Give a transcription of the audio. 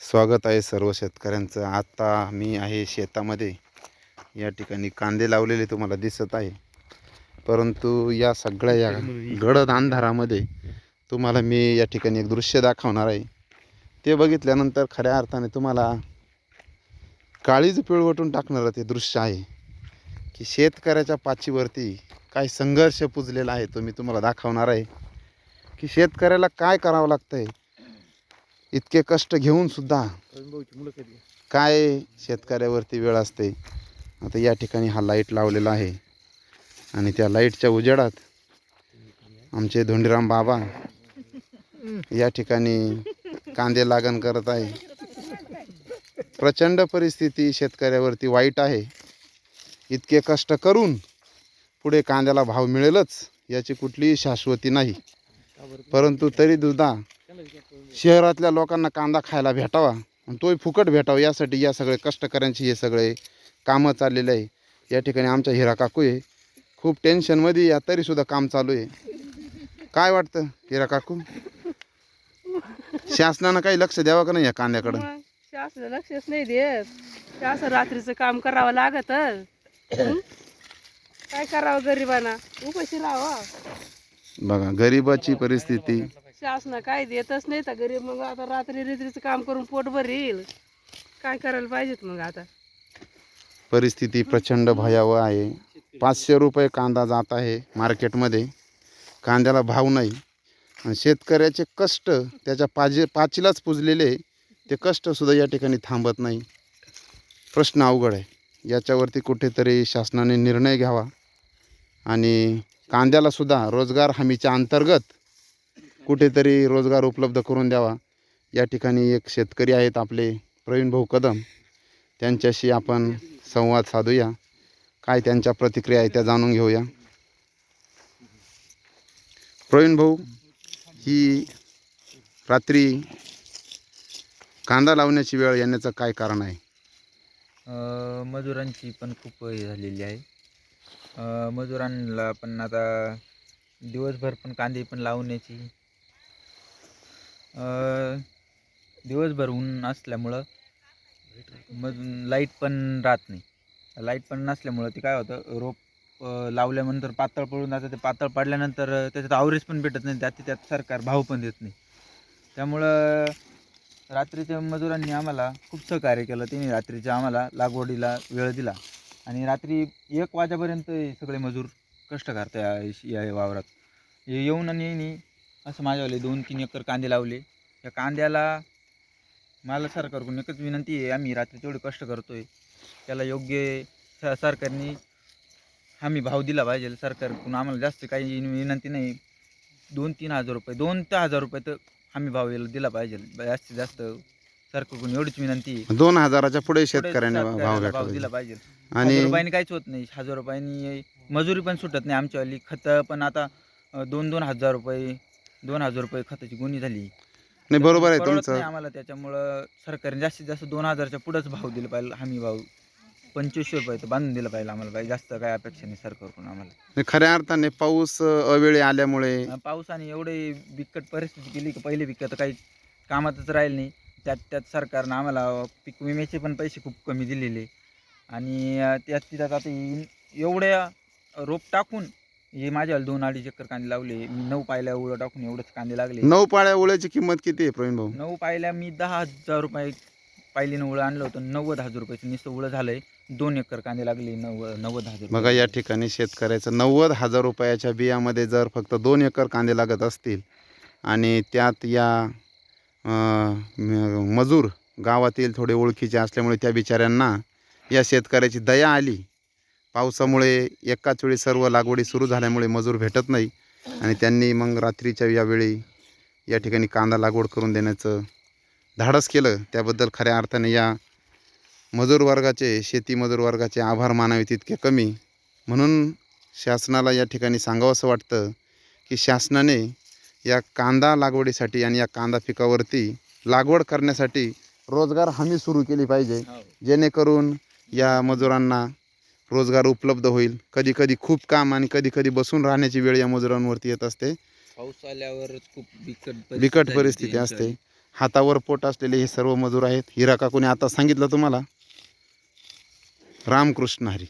स्वागत आहे सर्व शेतकऱ्यांचं. आता मी आहे शेतामध्ये. या ठिकाणी कांदे लावलेले तुम्हाला दिसत आहे. परंतु या सगळ्या या गडद अंधारामध्ये तुम्हाला मी या ठिकाणी एक दृश्य दाखवणार आहे. ते बघितल्यानंतर खऱ्या अर्थाने तुम्हाला काळीज पिळवटून टाकणारं ते दृश्य आहे. की शेतकऱ्याच्या पाचीवरती काय संघर्ष पुजलेला आहे तो मी तुम्हाला दाखवणार आहे. की शेतकऱ्याला काय करावं लागतं आहे इतके कष्ट घेऊन सुद्धा काय शेतकऱ्यावरती वेळ असते? आता या ठिकाणी हा लाइट लावलेला आहे. आणि त्या लाईटच्या उजेडात आमचे धोंडीराम बाबा या ठिकाणी कांदे लागण करत आहे. प्रचंड परिस्थिती शेतकऱ्यावरती वाईट आहे. इतके कष्ट करून पुढे कांद्याला भाव मिळेलच याची कुठलीही शाश्वती नाही. परंतु तरी सुद्धा शहरातल्या लोकांना कांदा खायला भेटावा आणि तोही फुकट भेटावा. यासाठी या सगळे कष्टकऱ्यांची हे सगळे कामं चाललेले आहे. या ठिकाणी आमच्या हिरा काकू आहे. खूप टेन्शनमध्ये या तरीसुद्धा काम चालू आहे. काय वाटतं हिरा काकू? शासनानं काही लक्ष द्यावं का नाही या कांद्याकडं? मग शासन लक्षच नाही देत. शासन रात्रीचं काम करावं लागत? काय करावं गरिबांना? उपाशी राहावा. बघा गरिबाची परिस्थिती शासन काय देतच नाही तर गरीब मग आता रात्री रित्रीचं काम करून पोट येईल काय करायला पाहिजेत मग आता? परिस्थिती प्रचंड भयावह आहे. पाचशे रुपये कांदा जात आहे मार्केटमध्ये. कांद्याला भाव नाही. आणि शेतकऱ्याचे कष्ट त्याच्या पाजे पाचीलाच पुजलेले ते कष्टसुद्धा या ठिकाणी थांबत नाही. प्रश्न अवघड आहे. याच्यावरती कुठेतरी शासनाने निर्णय घ्यावा. आणि कांद्यालासुद्धा रोजगार हमीच्या अंतर्गत कुठेतरी रोजगार उपलब्ध करून द्यावा. या ठिकाणी एक शेतकरी आहेत आपले प्रवीण भाऊ कदम. त्यांच्याशी आपण संवाद साधूया. काय त्यांच्या प्रतिक्रिया आहे त्या जाणून घेऊया. प्रवीण भाऊ ही रात्री कांदा लावण्याची वेळ येण्याचं काय कारण आहे? मजुरांची पण खूप हे झालेली आहे. मजुरांना पण आता दिवसभर पण कांदे पण लावण्याची दिवसभर ऊन असल्यामुळं मज लाइट पण राहत नाही. लाइट पण नसल्यामुळं ते काय होतं रोप लावल्यानंतर पातळ पडून जातं ते पातळ पडल्यानंतर त्याच्यात आवरेज पण भेटत नाही त्यात त्यात सरकार भाव पण देत नाही. त्यामुळं रात्रीच्या मजुरांनी आम्हाला खूप सहकार्य केलं. त्यांनी रात्रीच्या आम्हाला लागवडीला वेळ दिला. आणि रात्री एक वाजेपर्यंत सगळे मजूर कष्ट करता या या वावरात. हे येऊन आणि असं माझ्यावाले दोन तीन एकर कांदे लावले. त्या कांद्याला मला सरकारकडून एकच विनंती आहे आम्ही रात्री तेवढे कष्ट करतो आहे त्याला योग्य स सरकारने हमी भाव दिला पाहिजे. सरकारकडून आम्हाला जास्त काही विनंती नाही. दोन तीन हजार रुपये दोन ते हजार रुपये तर हमी भाव दिला पाहिजे. जास्तीत जास्त सरकारकडून एवढीच विनंती आहे. दोन हजाराच्या पुढे शेतकऱ्यांना भाव दिला पाहिजे. आणि रुपयाने काहीच होत नाही. हजार रुपयांनी मजुरी पण सुटत नाही आमच्यावाली. खतं पण आता दोन दोन हजार रुपये दोन हजार रुपये खताची गुन्ही झाली. नाही बरोबर आहे परवडत नाही तुमचं आम्हाला त्याच्यामुळं सरकारने जास्तीत जास्त दोन हजारच्या पुढंच भाव दिला पाहिजे हमी भाव. पंचवीसशे रुपये तर बांधून दिला पाहिजे आम्हाला पाहिजे जास्त काय अपेक्षा नाही सरकारकडून आम्हाला. खऱ्या अर्थाने पाऊस अ, अवेळी आल्यामुळे अ, पावसाने एवढे बिकट परिस्थिती केली की पहिले पिकं तर काही कामातच राहील नाही. त्यात त्यात सरकारनं आम्हाला पीक विम्याचे पण पैसे खूप कमी दिलेले. आणि अ, त्यात त्यात आता एवढ्या रोप टाकून हे माझ्या दोन अडीच एकर कांदे लावले. मी नऊ पायल्या उळं टाकून एवढंच कांदे लागले. नऊ पाळ्या ओळ्याची किंमत किती आहे प्रवीण भाऊ? नऊ पायल्या मी दहा हजार रुपये पायलीनं उळं आणलं होतं. नव्वद हजार रुपयाचं नुसतं उळं झालंय. दोन एकर कांदे लागले नव्व नव्वद हजार बघा या ठिकाणी शेतकऱ्याचं नव्वद हजार रुपयाच्या बियामध्ये जर फक्त दोन एकर कांदे लागत असतील आणि त्यात या अं, म- मजूर गावातील थोडे ओळखीचे असल्यामुळे त्या बिचाऱ्यांना या शेतकऱ्याची दया आली पावसामुळे एकाच वेळी सर्व लागवडी सुरू झाल्यामुळे मजूर भेटत नाही आणि त्यांनी मग रात्रीच्या यावेळी या ठिकाणी कांदा लागवड करून देण्याचं धाडस केलं. त्याबद्दल खऱ्या अर्थाने या मजूर वर्गाचे शेती मजूर वर्गाचे आभार मानावे तितके कमी. म्हणून शासनाला या ठिकाणी सांगावंसं वाटतं की शासनाने या कांदा लागवडीसाठी आणि या कांदा पिकावरती लागवड करण्यासाठी रोजगार हमी सुरू केली पाहिजे. जेणेकरून या मजुरांना रोजगार उपलब्ध होईल. कधी कधी खूप काम आणि कधी कधी बसून राहण्याची वेळ या मजुरांवरती येत असते. पाऊस आल्यावरच खूप बिकट बिकट परिस्थिती असते. हातावर पोट असलेले हे सर्व मजूर आहेत. हिरा काकूने आता सांगितलं तुम्हाला. रामकृष्ण हरी.